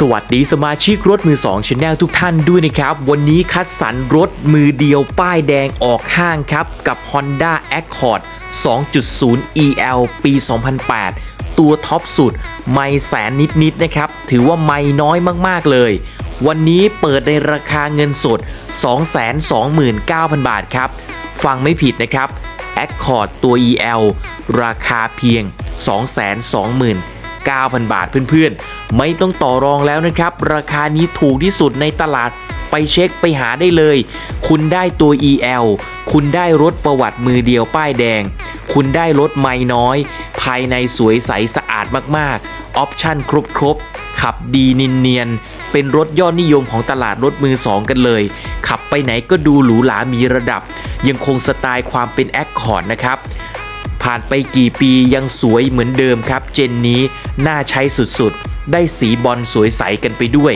สวัสดีสมาชิกรถมือ2ชแนลทุกท่านด้วยนะครับ วันนี้คัดสรรรถมือเดียวป้ายแดงออกห้างครับ กับ Honda Accord 2.0 EL ปี 2008 ตัวท็อปสุด ไม่แสนนิดๆนะครับ ถือว่าไม่น้อยมากๆเลย วันนี้เปิดในราคาเงินสด 229,000 บาทครับ ฟังไม่ผิดนะครับ Accord ตัว EL ราคาเพียง 220,000 9,000 บาทเพื่อนๆ ไม่ต้องต่อรองแล้วนะครับ ราคานี้ถูกที่สุดในตลาดไปเช็คไปหาได้เลย คุณได้ตัว EL คุณได้รถประวัติมือเดียวป้ายแดง คุณได้รถไม่น้อย ภายในสวยใสสะอาดมากๆ ออปชั่นครบๆ ขับดีนินเนียน เป็นรถยอดนิยมของตลาดรถมือสองกันเลย ขับไปไหนก็ดูหรูหรามีระดับ ยังคงสไตล์ความเป็นแอคคอร์ดนะครับ ผ่านไปกี่ปียังสวยเหมือนเดิมครับ เจนนี้น่าใช้สุดๆ ได้สีบอลสวยใสกันไปด้วย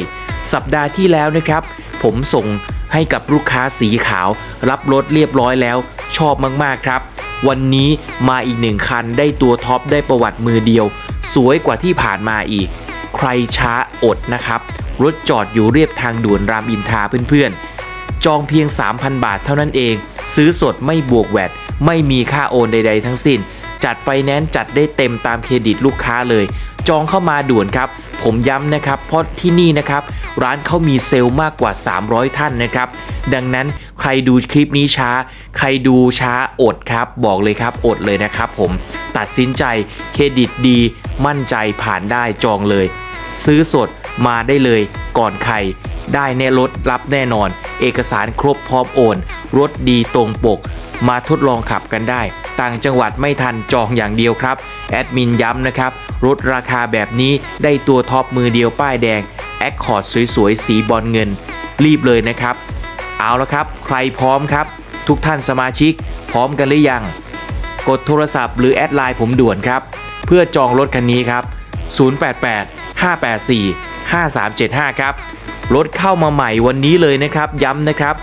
สัปดาห์ที่แล้วนะครับ ผมส่งให้กับลูกค้าสีขาว รับรถเรียบร้อยแล้ว ชอบมากๆครับ วันนี้มาอีกหนึ่งคันได้ตัวท็อปได้ประวัติมือเดียว สวยกว่าที่ผ่านมาอีก ใครช้าอดนะครับ รถจอดอยู่เรียบทางด่วนรามอินทราเพื่อนๆ จองเพียง 3,000 บาทเท่านั้นเอง ซื้อสดไม่บวกแวด ไม่มีค่าโอนใด ๆ ทั้งสิ้น จัดไฟแนนซ์จัดได้เต็มตามเครดิตลูกค้าเลย จองเข้ามาด่วนครับ ผมย้ำนะครับเพราะที่นี่นะครับ ร้านเขามีเซลล์มากกว่า 300 ท่านนะครับ ดังนั้นใครดูคลิปนี้ช้า ใครดูช้าอดครับ บอกเลยครับอดเลยนะครับผมตัดสินใจเครดิตดี มั่นใจผ่านได้จองเลย ซื้อสดมาได้เลยก่อนใครได้แน่รถรับแน่นอน เอกสารครบพร้อมโอน รถดีตรงปก มาทดลองขับกันได้ ต่างจังหวัดไม่ทันจองอย่างเดียวครับ แอดมินย้ำนะครับ รถราคาแบบนี้ได้ตัวท็อปมือเดียวป้ายแดงแอคคอร์ดสวยๆ สีบอลเงิน รีบเลยนะครับ เอาละครับ ใครพร้อมครับ ทุกท่านสมาชิก พร้อมกันหรือยัง กดโทรศัพท์หรือแอดไลน์ผมด่วนครับ เพื่อจองรถคันนี้ครับ 088 584 5375 ครับ รถเข้ามาใหม่วันนี้เลยนะครับ ย้ำนะครับ